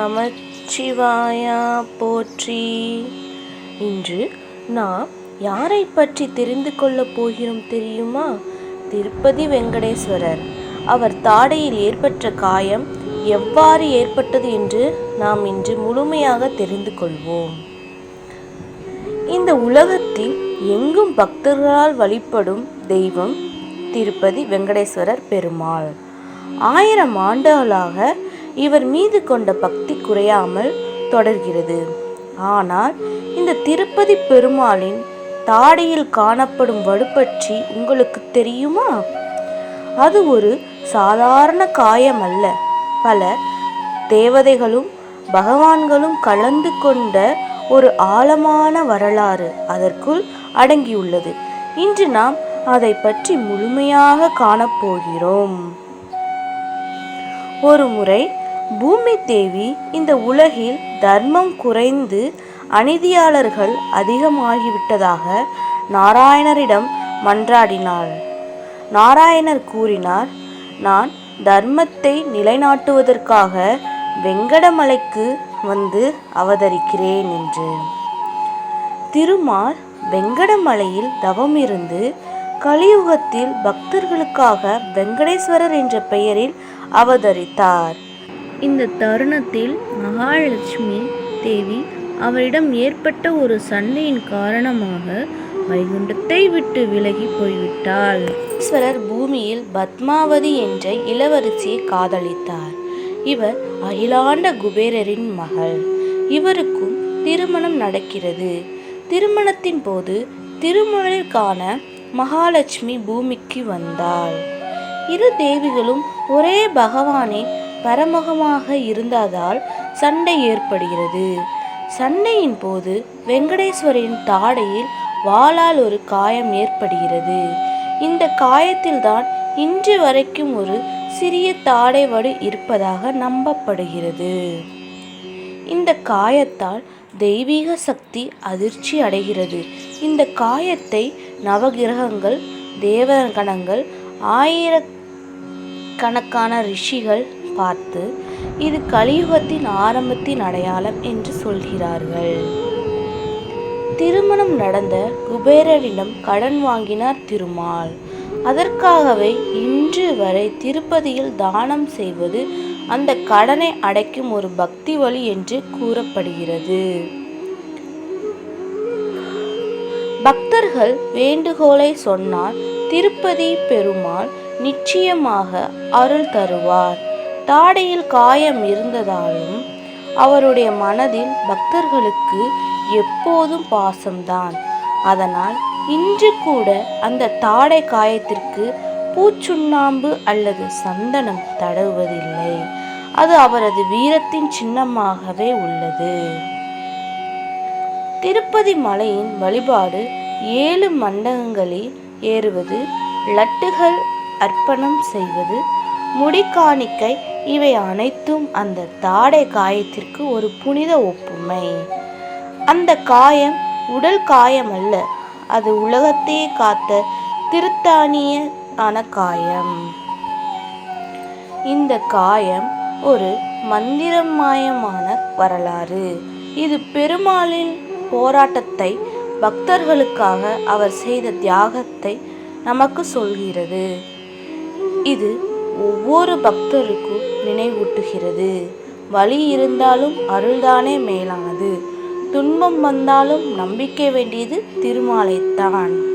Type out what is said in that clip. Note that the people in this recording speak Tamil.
நமச்சிவாயா போற்றி. இன்று நாம் யாரை பற்றி தெரிந்து கொள்ளப் போகிறோம் தெரியுமா? திருப்பதி வெங்கடேஸ்வரர். அவர் தாடையில் ஏற்பட்ட காயம் எவ்வாறு ஏற்பட்டது என்று நாம் இன்று முழுமையாக தெரிந்து கொள்வோம். இந்த உலகத்தில் எங்கும் பக்தர்களால் வழிபடும் தெய்வம் திருப்பதி வெங்கடேஸ்வரர் பெருமாள். ஆயிரம் ஆண்டுகளாக இவர் மீது கொண்ட பக்தி குறையாமல் தொடர்கிறது. ஆனால் இந்த திருப்பதி பெருமாளின் தாடையில் காணப்படும் வடு பற்றி உங்களுக்கு தெரியுமா? அது ஒரு சாதாரண காயம் அல்ல பல தேவதைகளும் பகவான்களும் கலந்து கொண்ட ஒரு ஆழமான வரலாறு அதற்குள் அடங்கியுள்ளது. இன்று நாம் அதை பற்றி முழுமையாக காணப்போகிறோம். ஒரு முறை பூமி தேவி இந்த உலகில் தர்மம் குறைந்து அநீதியாளர்கள் அதிகமாகிவிட்டதாக நாராயணரிடம் மன்றாடினாள். நாராயணர் கூறினார் நான் தர்மத்தை நிலைநாட்டுவதற்காக வெங்கடமலைக்கு வந்து அவதரிக்கிறேன் என்று. திருமால் வெங்கடமலையில் தவமிருந்து கலியுகத்தில் பக்தர்களுக்காக வெங்கடேஸ்வரர் என்ற பெயரில் அவதரித்தார். இந்த தருணத்தில் மகாலட்சுமி தேவி அவரிடம் ஏற்பட்ட ஒரு சண்டையின் காரணமாக வைகுண்டத்தை விட்டு விலகி போய்விட்டாள். ஈஸ்வரர் பூமியில் பத்மாவதி என்ற இளவரசியை காதலித்தார். இவர் அகிலாண்ட குபேரரின் மகள். இவருக்கும் திருமணம் நடக்கிறது. திருமணத்தின் போது திருமணம் மகாலட்சுமி பூமிக்கு வந்தாள். இரு தேவிகளும் ஒரே பகவானின் பரமுகமாக இருந்ததால் சண்டை ஏற்படுகிறது. சண்டையின் போது வெங்கடேஸ்வரின் தாடையில் வாளால் ஒரு காயம் ஏற்படுகிறது. இந்த காயத்தில்தான் இன்று வரைக்கும் ஒரு சிறிய தாடை வடு இருப்பதாக நம்பப்படுகிறது. இந்த காயத்தால் தெய்வீக சக்தி அதிர்ச்சி அடைகிறது. இந்த காயத்தை நவகிரகங்கள் தேவகணங்கள் ஆயிரக்கணக்கான ரிஷிகள் பார்த்து இது கலியுகத்தின் ஆரம்பத்தின் அடையாளம் என்று சொல்கிறார்கள். திருமணம் நடந்த குபேரரிடம் கடன் வாங்கினார் திருமால். அதற்காகவே இன்று வரை திருப்பதியில் தானம் செய்வது அந்த கடனை அடைக்கும் ஒரு பக்தி வழி என்று கூறப்படுகிறது. பக்தர்கள் வேண்டுகோளை சொன்னால் திருப்பதி பெருமாள் நிச்சயமாக அருள் தருவார். தாடையில் காயம் இருந்ததாலும் அவருடைய மனதில் பக்தர்களுக்கு எப்போதும் பாசம்தான். அதனால் இன்று கூட அந்த தாடை காயத்திற்கு பூச்சுண்ணாம்பு அல்லது சந்தனம் தடவுவதில்லை. அது அவரது வீரத்தின் சின்னமாகவே உள்ளது. திருப்பதி மலையின் வழிபாடு ஏழு மண்டகங்களில் ஏறுவது லட்டுகள் அர்ப்பணம் செய்வது முடிக்காணிக்கை இவை அனைத்தும் அந்த தாடை காயத்திற்கு ஒரு புனித ஒப்புமை. அந்த காயம் உடல் காயம் அல்ல அது உலகத்தையே காத்த திருத்தானிய ஆன காயம் இந்த காயம் ஒரு மந்திரமாயமான வரலாறு. இது பெருமாளின் போராட்டத்தை பக்தர்களுக்காக அவர் செய்த தியாகத்தை நமக்கு சொல்கிறது. இது ஒவ்வொரு பக்தருக்கும் நினைவூட்டுகிறது. வழி இருந்தாலும் அருள்தானே மேலானது. துன்பம் வந்தாலும் நம்பிக்கை வேண்டியது திருமாலைத்தான்.